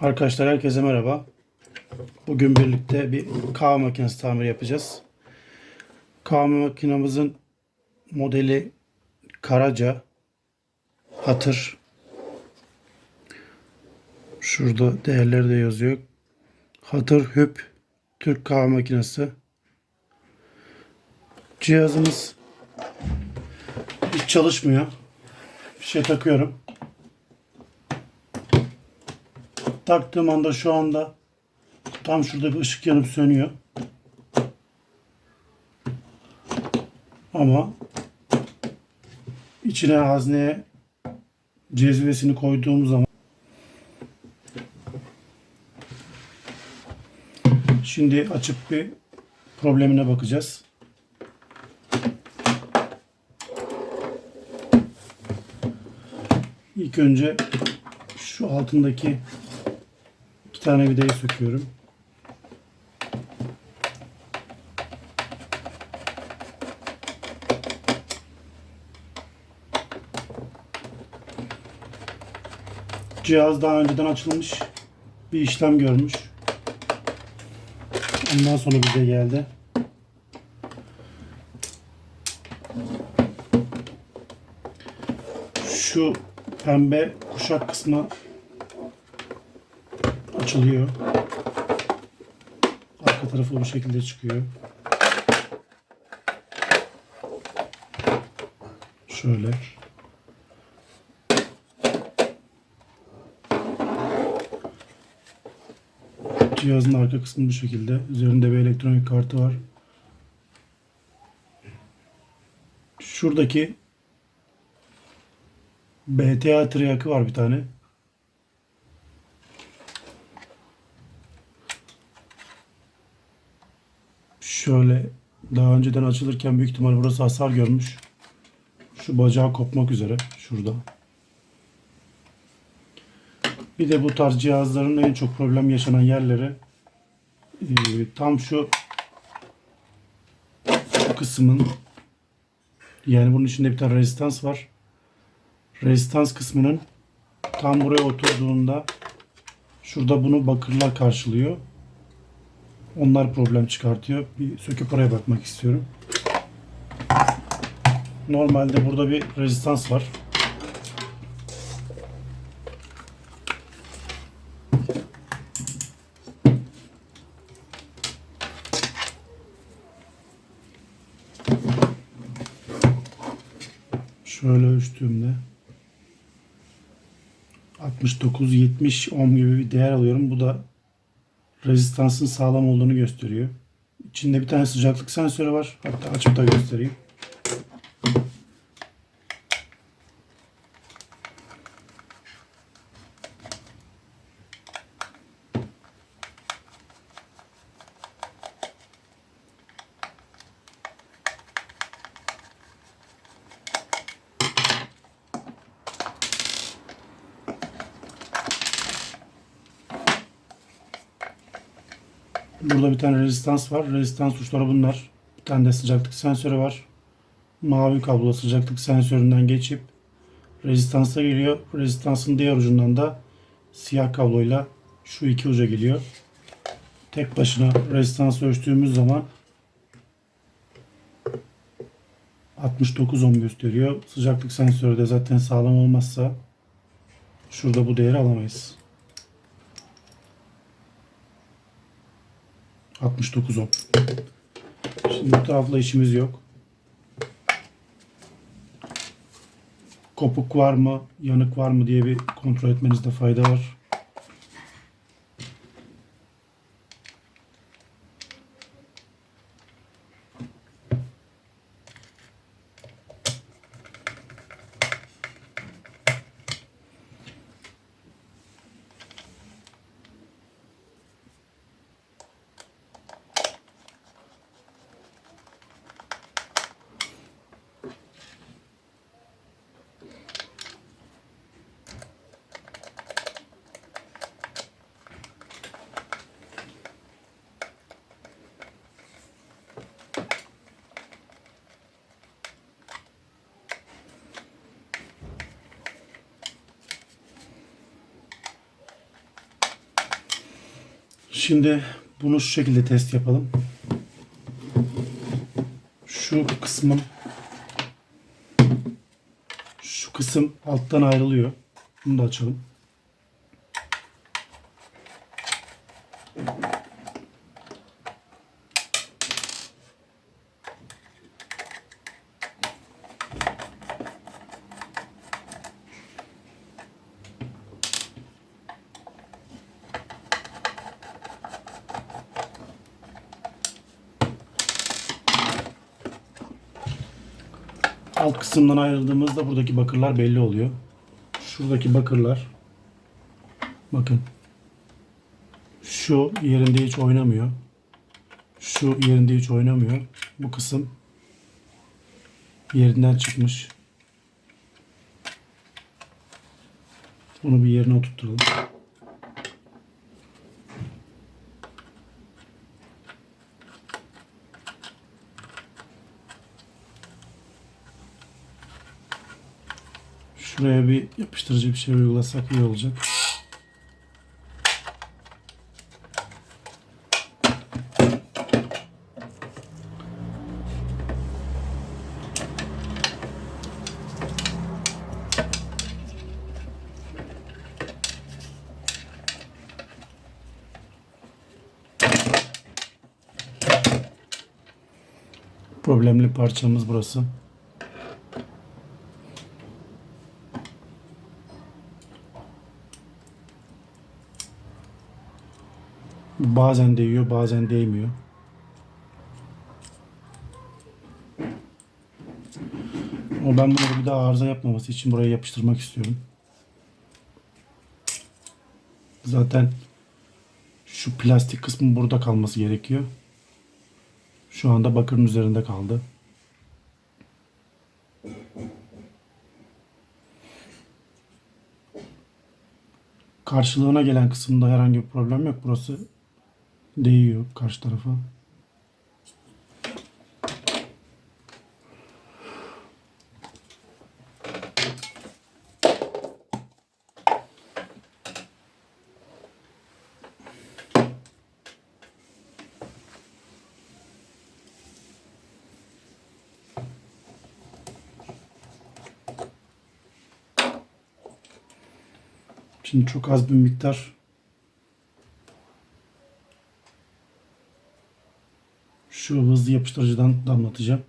Arkadaşlar herkese merhaba. Bugün birlikte bir kahve makinesi tamiri yapacağız. Kahve makinamızın modeli Karaca Hatır. Şurada değerleri de yazıyor. Hatır Hüp Türk kahve makinesi. Cihazımız hiç çalışmıyor. Bir şey takıyorum. Taktığım anda şu anda tam şurada bir ışık yanıp sönüyor. Ama içine hazneye cezvesini koyduğum zaman şimdi açıp bir problemine bakacağız. İlk önce şu altındaki tane vidayı söküyorum. Cihaz daha önceden açılmış. Bir işlem görmüş. Ondan sonra bize geldi. Şu pembe kuşak kısmı açılıyor. Arka tarafı bu şekilde çıkıyor. Şöyle. Cihazın arka kısmı bu şekilde. Üzerinde bir elektronik kartı var. Şuradaki BTA triyakı var bir tane. Şöyle daha önceden açılırken büyük ihtimal burası hasar görmüş. Şu bacağı kopmak üzere şurada. Bir de bu tarz cihazların en çok problem yaşanan yerleri e, tam şu kısmın yani bunun içinde bir tane rezistans var. Rezistans kısmının tam buraya oturduğunda şurada bunu bakırlar karşılıyor. Onlar problem çıkartıyor. Bir söküp oraya bakmak istiyorum. Normalde burada bir rezistans var. Şöyle ölçtüğümde 69 70 ohm gibi bir değer alıyorum. Bu da rezistansın sağlam olduğunu gösteriyor. İçinde bir tane sıcaklık sensörü var. Hatta açıp da göstereyim. Burada bir tane rezistans var. Rezistans uçları bunlar. Bir tane de sıcaklık sensörü var. Mavi kablo sıcaklık sensöründen geçip rezistansa geliyor. Rezistansın diğer ucundan da siyah kabloyla şu iki uca geliyor. Tek başına rezistans ölçtüğümüz zaman 69 ohm gösteriyor. Sıcaklık sensörü de zaten sağlam olmazsa şurada bu değeri alamayız. 69 ohm. Şimdi bu işimiz yok. Kopuk var mı, yanık var mı diye bir kontrol etmenizde fayda var. Şimdi bunu şu şekilde test yapalım. Şu kısmın şu kısım alttan ayrılıyor. Bunu da açalım. Alt kısımdan ayrıldığımızda buradaki bakırlar belli oluyor. Şuradaki bakırlar bakın şu yerinde hiç oynamıyor. Şu yerinde hiç oynamıyor. Bu kısım yerinden çıkmış. Bunu bir yerine oturtturalım. Şuraya bir yapıştırıcı bir şey uygulasak iyi olacak. Problemli parçamız burası. Bazen değiyor, bazen değmiyor. Ama ben bunu bir daha arıza yapmaması için buraya yapıştırmak istiyorum. Zaten şu plastik kısmın burada kalması gerekiyor. Şu anda bakırın üzerinde kaldı. Karşılığına gelen kısımda herhangi bir problem yok. Burası değiyor karşı tarafa. Şimdi çok az bir miktar şu hızlı yapıştırıcıdan damlatacağım.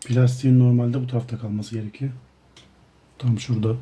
Plastiğin normalde bu tarafta kalması gerekiyor. Tam şurada.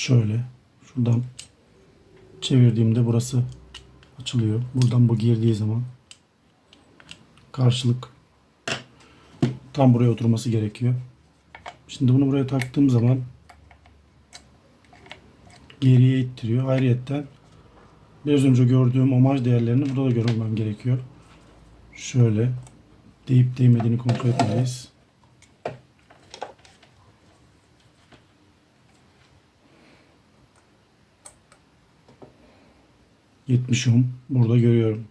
Şöyle şuradan çevirdiğimde burası açılıyor. Buradan bu girdiği zaman karşılık tam buraya oturması gerekiyor. Şimdi bunu buraya taktığım zaman geriye ittiriyor. Ayrıyetten biraz önce gördüğüm omaj değerlerini burada da görmem gerekiyor. Şöyle deyip değmediğini kontrol etmeliyiz. Yetmiş ohm burada görüyorum.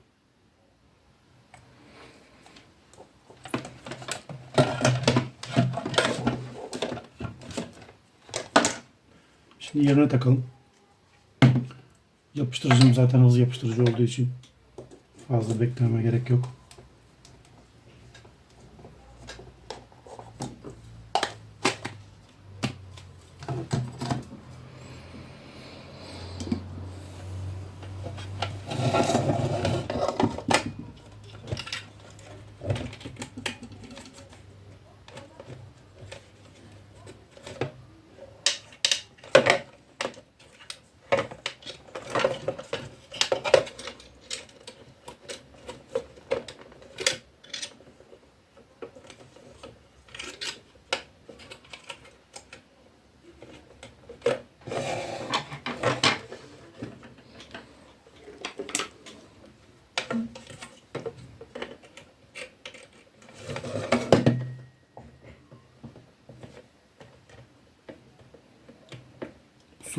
Şimdi yerine takalım. Yapıştırıcım zaten hızlı yapıştırıcı olduğu için fazla beklememe gerek yok.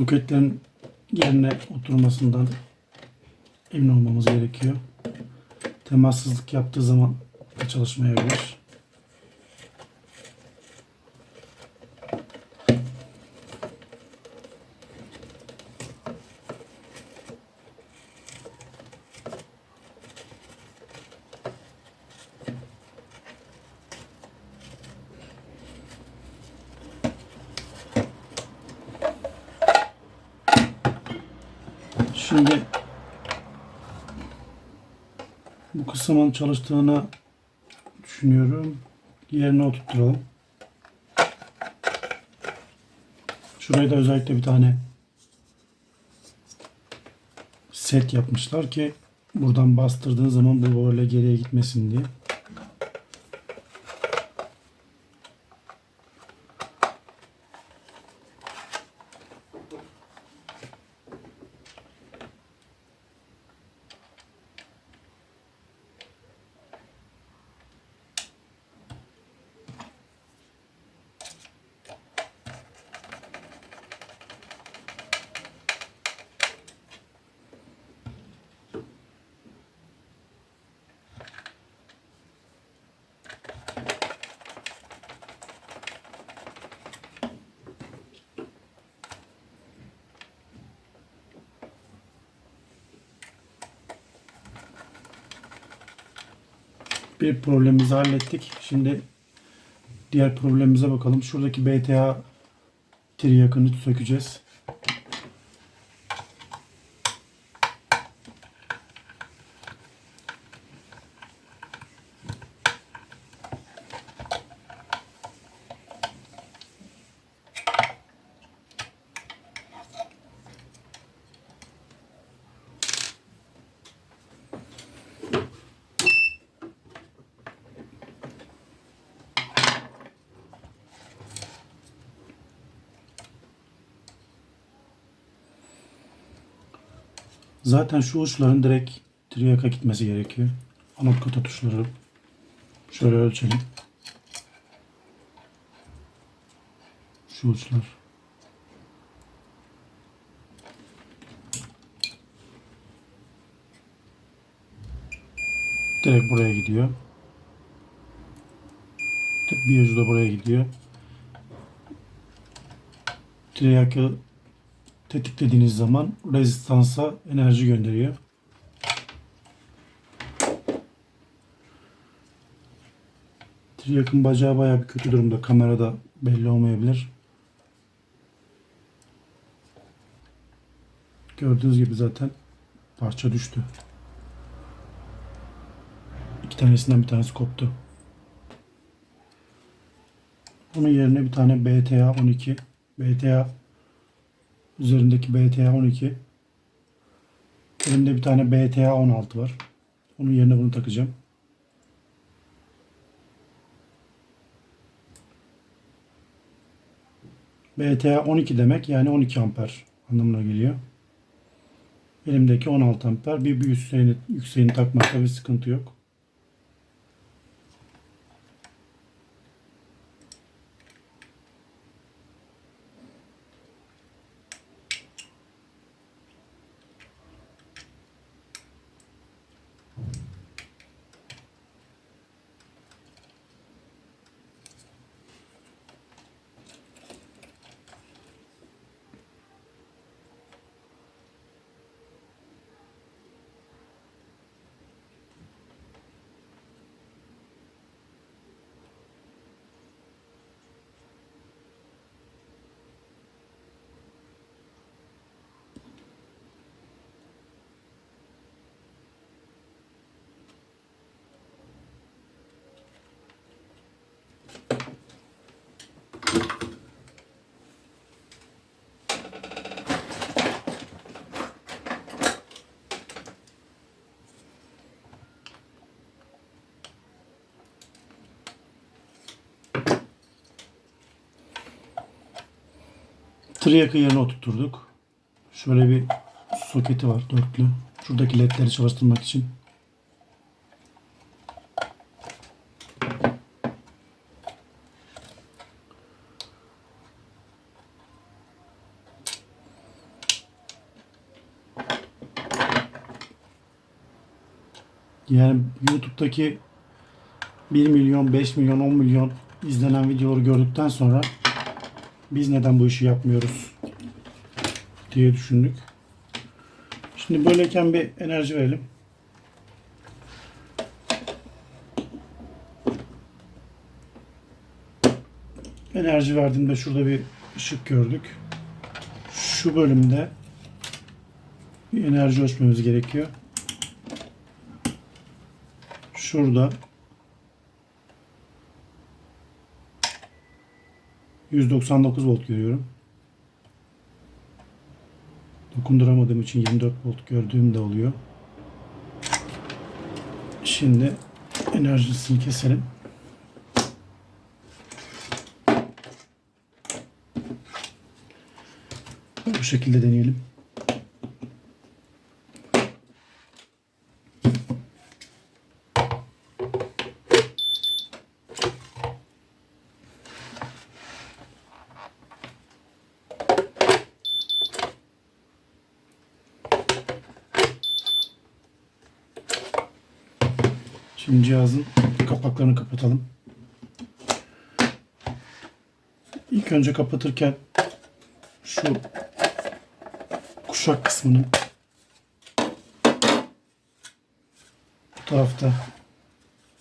Soketlerin yerine oturmasından emin olmamız gerekiyor. Temassızlık yaptığı zaman çalışmayabilir. Şimdi bu kısmın çalıştığını düşünüyorum. Yerine oturtturalım. Şuraya da özellikle bir tane set yapmışlar ki buradan bastırdığın zaman bu böyle geriye gitmesin diye. Bir problemimizi hallettik. Şimdi diğer problemimize bakalım. Şuradaki BTA triyakını sökeceğiz. Zaten şu uçların direkt triyaka gitmesi gerekiyor. Anot tuşları. Şöyle ölçelim. Şu uçlar. Direkt buraya gidiyor. Bir ucu da buraya gidiyor. Triyakı tetiklediğiniz zaman rezistansa enerji gönderiyor. Triyakın bacağı bayağı bir kötü durumda. Kamerada belli olmayabilir. Gördüğünüz gibi zaten parça düştü. İki tanesinden bir tanesi koptu. Bunun yerine bir tane BTA 12 BTA Üzerindeki BTA 12. Elimde bir tane BTA 16 var. Onun yerine bunu takacağım. BTA 12 demek yani 12 amper anlamına geliyor. Elimdeki 16 amper. Bir, bir yükseğini, yükseğini takmakta bir sıkıntı yok. Mısır yakın yerine oturturduk. Şöyle bir soketi var dörtlü. Şuradaki ledleri çalıştırmak için. Yani YouTube'daki 1 milyon, 5 milyon, 10 milyon izlenen videoları gördükten sonra biz neden bu işi yapmıyoruz diye düşündük. Şimdi böyleyken bir enerji verelim. Enerji verdiğimde şurada bir ışık gördük. Şu bölümde bir enerji ölçmemiz gerekiyor. Şurada 199 volt görüyorum. Dokunduramadığım için 24 volt gördüğüm de oluyor. Şimdi enerjisini keselim. Bu şekilde deneyelim. Şimdi cihazın kapaklarını kapatalım. İlk önce kapatırken şu kuşak kısmının bu tarafta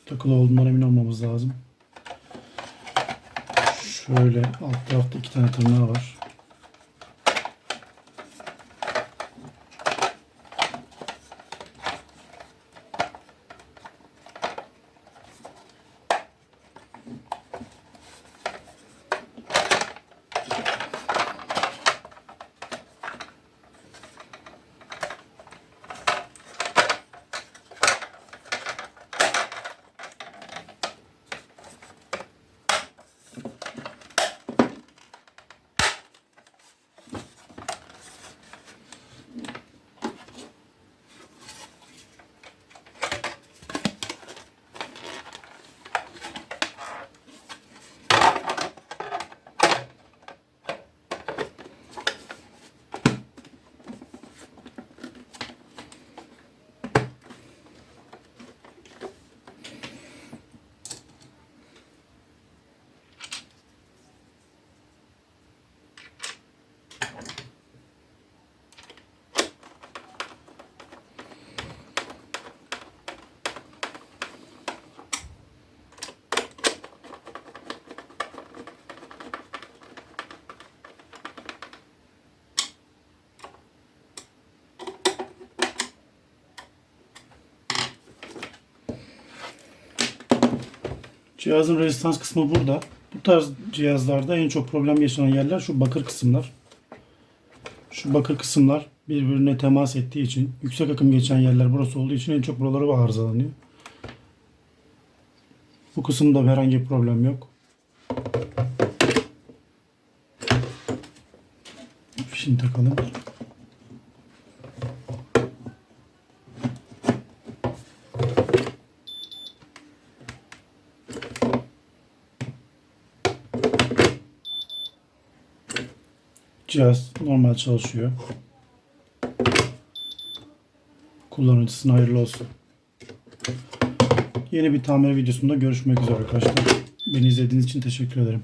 takılı olduğundan emin olmamız lazım. Şöyle alt tarafta iki tane tırnağı var. Cihazın rezistans kısmı burada. Bu tarz cihazlarda en çok problem yaşanan yerler şu bakır kısımlar. Şu bakır kısımlar birbirine temas ettiği için yüksek akım geçen yerler burası olduğu için en çok buraları arızalanıyor. Bu kısımda herhangi bir problem yok. Fişini takalım. Cihaz normal çalışıyor. Kullanıcısına hayırlı olsun. Yeni bir tamir videosunda görüşmek üzere arkadaşlar. Beni izlediğiniz için teşekkür ederim.